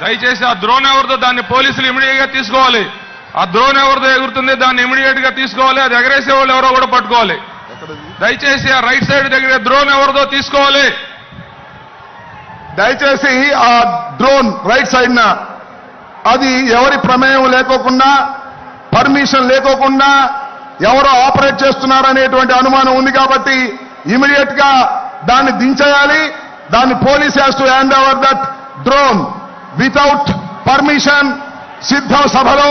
దయచేసి ఆ ద్రోణ్ ఎవరిదో దాన్ని పోలీసులు ఇమీడియట్గా తీసుకోవాలి. ఆ ద్రోణ్ ఎవరిదో ఎగురుతుంది దాన్ని ఇమీడియట్గా తీసుకోవాలి. అది ఎగరేసే వాళ్ళు ఎవరో కూడా పట్టుకోవాలి. దయచేసి ఆ రైట్ సైడ్ దగ్గర ద్రోణ్ ఎవరిదో తీసుకోవాలి. దయచేసి ఆ డ్రోన్ రైట్ సైడ్ న అది ఎవరి ప్రమేయం లేకోకుండా పర్మిషన్ లేకోకుండా ఎవరో ఆపరేట్ చేస్తున్నారనేటువంటి అనుమానం ఉంది కాబట్టి ఇమీడియట్గా దాన్ని దించేయాలి. దాన్ని police has to hand over that drone without permission సిద్ధం సభలో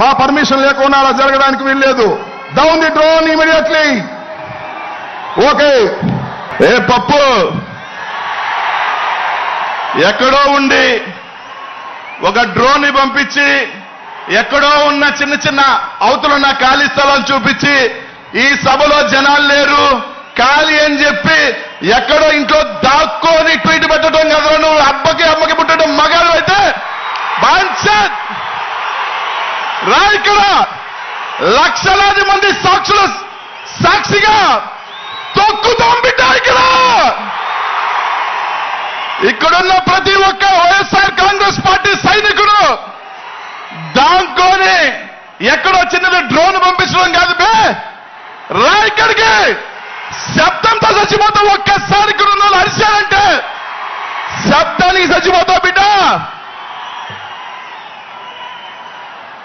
మా పర్మిషన్ లేకుండా అలా జరగడానికి వీల్లేదు. Down the drone immediately okay ఏ పప్పు? ఎక్కడో ఉండి ఒక డ్రోన్ని పంపించి ఎక్కడో ఉన్న చిన్న చిన్న అవతలున్న ఖాళీ స్థలాలు చూపించి ఈ సభలో జనాలు లేరు ఖాళీ అని చెప్పి ఎక్కడో ఇంట్లో దాక్కోని ట్వీట్ పెట్టడం కదా. బాన్సత్ రా ఇక్కడ లక్షలాది మంది సాక్షుల సాక్షిగా తొక్కుతాం బిడ్డ ఇక్కడ! ఇక్కడున్న ప్రతి ఒక్క వైఎస్ఆర్ కాంగ్రెస్ పార్టీ సైనికుడు దాంట్లోనే ఎక్కడో చిన్నది డ్రోన్ పంపించడం కాదు బే! రా ఇక్కడికి! శబ్దంతో చచ్చిపోతావు ఒక్కసారి ఇక్కడ ఉన్న వాళ్ళు అరిశారంటే శబ్దానికి చచ్చిపోతావు బిడ్డ!